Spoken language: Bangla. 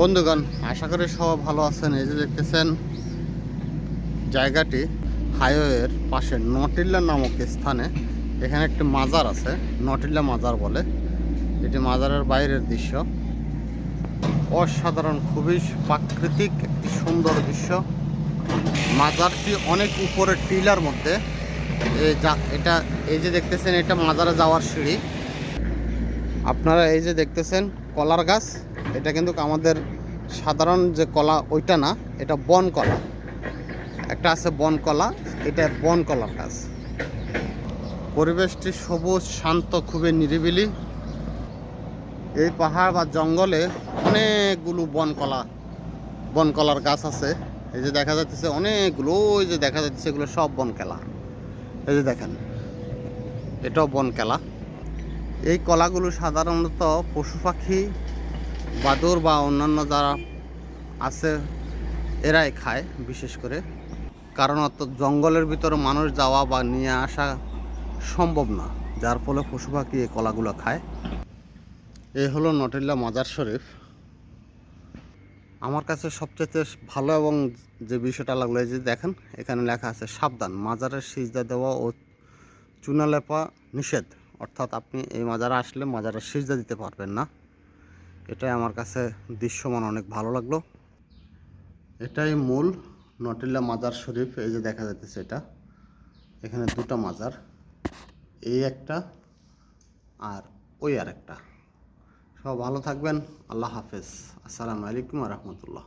বন্ধুগণ, আশা করি সবাই ভালো আছেন। এই যে দেখতেছেন, জায়গাটি হাইওয়ের পাশে নটিল্লা নামক স্থানে। এখানে একটি মাজার আছে, নটিল্লা মাজার বলে। এটি মাজারের বাইরের দৃশ্য। অসাধারণ, খুবই প্রাকৃতিক একটি সুন্দর দৃশ্য। মাজারটি অনেক উপরে টিলার মধ্যে। এটা, এই যে দেখতেছেন, এটা মাজারে যাওয়ার সিঁড়ি। আপনারা এই যে দেখতেছেন কলার গাছ, এটা কিন্তু আমাদের সাধারণ যে কলা, ওইটা না, এটা বন কলা। একটা আছে বন কলা, এটা বন কলার গাছ। পরিবেশটি সবুজ, শান্ত, খুবই নিরিবিলি। এই পাহাড় বা জঙ্গলে অনেকগুলো বন কলা, বন কলার গাছ আছে। এই যে দেখা যাচ্ছে অনেকগুলো, ওই যে দেখা যাচ্ছে এগুলো সব বন কেলা। এই যে দেখেন, এটাও বন কেলা। এই কলাগুলো সাধারণত পশু পাখি, বাদুর বা অন্যান্য যারা আছে, এরাই খায় বিশেষ করে। কারণ অত জঙ্গলের ভিতরে মানুষ যাওয়া বা নিয়ে আসা সম্ভব না, যার ফলে পশু পাখি এই কলাগুলো খায়। এই হলো নটিল্লা মাজার শরীফ। আমার কাছে সবচেয়ে ভালো এবং যে বিষয়টা লাগল যে দেখেন, এখানে লেখা আছে, সাবধান, মাজারের সিজদা দেওয়া ও চুনা লেপা নিষেধ। অর্থাৎ আপনি এই মাজারে আসলে মাজারের সিজদা দিতে পারবেন না। এটাই আমার কাছে দৃশ্যমান অনেক ভালো লাগল। এটাই মূল নটিল্লা মাজার শরীফ, এই যে দেখা যাচ্ছে এটা। এখানে দুটো মাজার, এই একটা আর ওই আর একটা সব ভালো থাকবেন, আল্লাহ হাফেজ। আসসালামু আলাইকুম রহমতুল্লাহ।